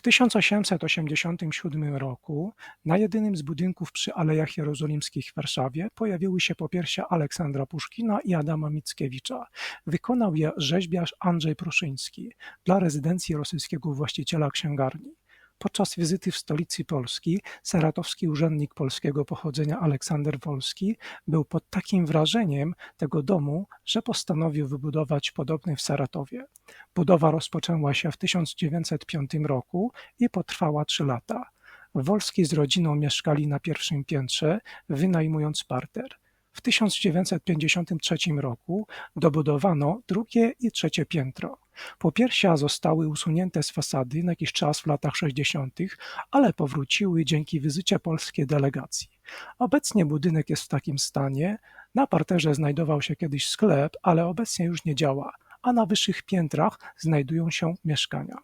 W 1887 roku na jedynym z budynków przy Alejach Jerozolimskich w Warszawie pojawiły się popiersia Aleksandra Puszkina i Adama Mickiewicza. Wykonał je rzeźbiarz Andrzej Pruszyński dla rezydencji rosyjskiego właściciela księgarni. Podczas wizyty w stolicy Polski saratowski urzędnik polskiego pochodzenia Aleksander Wolski był pod takim wrażeniem tego domu, że postanowił wybudować podobny w Saratowie. Budowa rozpoczęła się w 1905 roku i potrwała trzy lata. Wolski z rodziną mieszkali na pierwszym piętrze, wynajmując parter. W 1953 roku dobudowano drugie i trzecie piętro. Popiersia zostały usunięte z fasady na jakiś czas w latach 60., ale powróciły dzięki wizycie polskiej delegacji. Obecnie budynek jest w takim stanie. Na parterze znajdował się kiedyś sklep, ale obecnie już nie działa, a na wyższych piętrach znajdują się mieszkania.